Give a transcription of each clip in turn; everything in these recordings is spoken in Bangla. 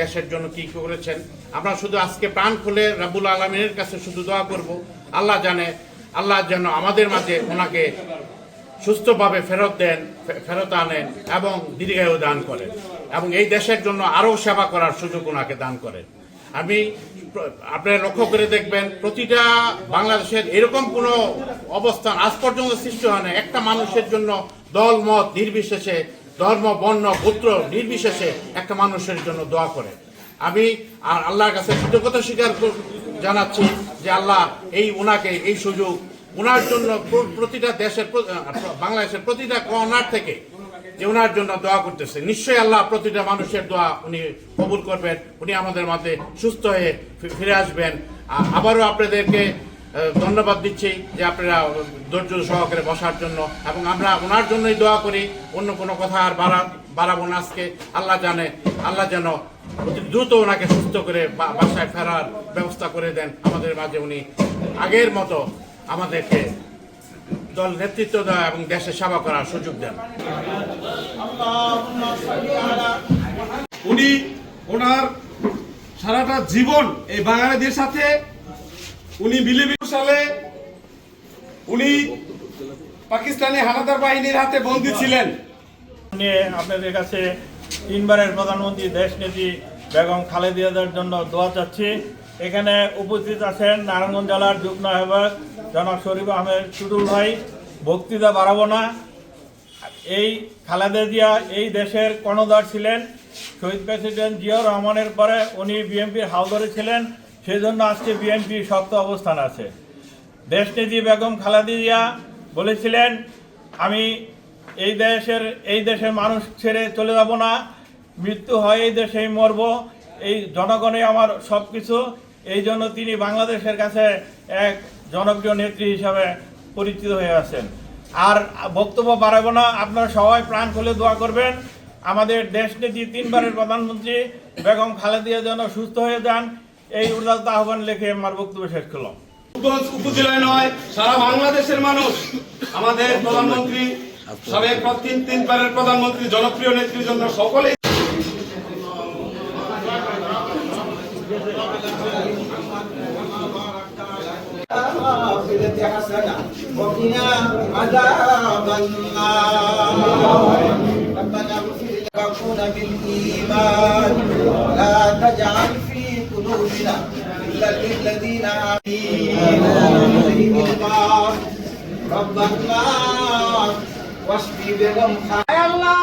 দেশের জন্য কি করেছেন? আমরা শুধু আজকে প্রাণ খুলে রাবুল আলমিনের কাছে শুধু দোয়া করব। আল্লাহ জানে, আল্লাহ যেন আমাদের মাঝে ওনাকে সুস্থভাবে ফেরত দেন ফেরত আনেন এবং দীর্ঘায়ু দান করেন এবং এই দেশের জন্য আরও সেবা করার সুযোগ ওনাকে দান করেন। আমি আপনারা লক্ষ্য করে দেখবেন প্রতিটা বাংলাদেশের এরকম কোনো অবস্থান আজ পর্যন্ত সৃষ্টি হয় না। একটা মানুষের জন্য দল, মত নির্বিশেষে, ধর্ম, বর্ণ, গোত্র নির্বিশেষে একটা মানুষের জন্য দোয়া করে। আমি আর আল্লাহর কাছে কৃতজ্ঞতা স্বীকার জানাচ্ছি যে আল্লাহ এই ওনাকে এই সুযোগ ওনার জন্য প্রতিটা দেশের বাংলাদেশের প্রতিটা কর্নার থেকে যে ওনার জন্য দোয়া করতেছে। নিশ্চয়ই আল্লাহ প্রতিটা মানুষের দোয়া উনি কবুল করবেন, উনি আমাদের মাঝে সুস্থ হয়ে ফিরে আসবেন। আবারও আপনাদেরকে ধন্যবাদ দিচ্ছি যে আপনারা ধৈর্য সহকারে বসার জন্য এবং আমরা ওনার জন্যই দোয়া করি, অন্য কোনো কথা আর বাড়া, বাড়াবো না আজকে। আল্লাহ জানে, আল্লাহ যেন অতি দ্রুত ওনাকে সুস্থ করে বাসায় ফেরার ব্যবস্থা করে দেন। আমাদের মাঝে উনি আগের মতো আমাদেরকে দল নেতৃত্ব দেওয়া এবং দেশের সেবা করার সুযোগ দেন। উনি ওনার সারাটা জীবন এই বাঙালিদের সাথে উনি বিলিবি সালে উনি পাকিস্তানি হানাদার বাহিনীর হাতে বন্দী ছিলেন। নিয়ে আপনাদের কাছে তিনবারের প্রধানমন্ত্রী দেশ নেত্রী বেগম খালেদিয়াদের জন্য দোয়া চাচ্ছি। এখানে উপস্থিত আছেন নারায়ণগঞ্জ জেলার যুগ্ম আহ্বায়ক জনাব শরীফ আহমেদ টুটুল ভাই। বক্তৃতা বাড়াবো না। এই খালেদা জিয়া এই দেশের কর্ণধার ছিলেন। শহীদ প্রেসিডেন্ট জিয়াউর রহমানের পরে উনি বিএনপির হাওদরে ছিলেন। সেই জন্য আজকে বিএনপি শক্ত অবস্থান আছে। দেশনেত্রী বেগম খালেদা জিয়া বলেছিলেন, আমি এই দেশের এই দেশের মানুষ ছেড়ে চলে যাব না। মৃত্যু হয় এই দেশেই মরব। এই জনগণে আমার সব কিছু এই জন্য তিনি বাংলাদেশের কাছে এক জনপ্রিয় নেত্রী হিসাবে পরিচিত হয়ে আছেন। আর বক্তব্য বাড়াবো না, আপনারা সবাই প্রাণ খুলে দোয়া করবেন। আমাদের দেশ নেত্রী তিনবারের প্রধানমন্ত্রী বেগম খালেদিয়া যেন সুস্থ হয়ে যান, এই উদারতা আহ্বান লিখে আমার বক্তব্য শেষ করলাম। উপজেলায় নয়, সারা বাংলাদেশের মানুষ। আমাদের প্রধানমন্ত্রী, সাবেক তিন তিনবারের প্রধানমন্ত্রী, জনপ্রিয় নেত্রীর জন্য সকলে بالإيمان لا تجعل في قلوبنا إلا للذين آمنوا رب الناس واشفي بهم হায় আল্লাহ।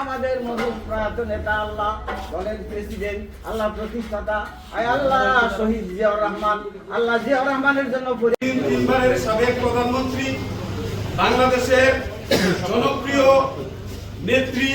আমাদের মধুর প্রয়াত নেতা আল্লাহ দলের প্রেসিডেন্ট আল্লাহ প্রতিষ্ঠাতা। আয় আল্লাহ শহীদ জিয়াউর রহমান। আল্লাহ জিয়াউর রহমানের জন্য তিনবারের সাবেক প্রধানমন্ত্রী বাংলাদেশের জনপ্রিয় নেত্রী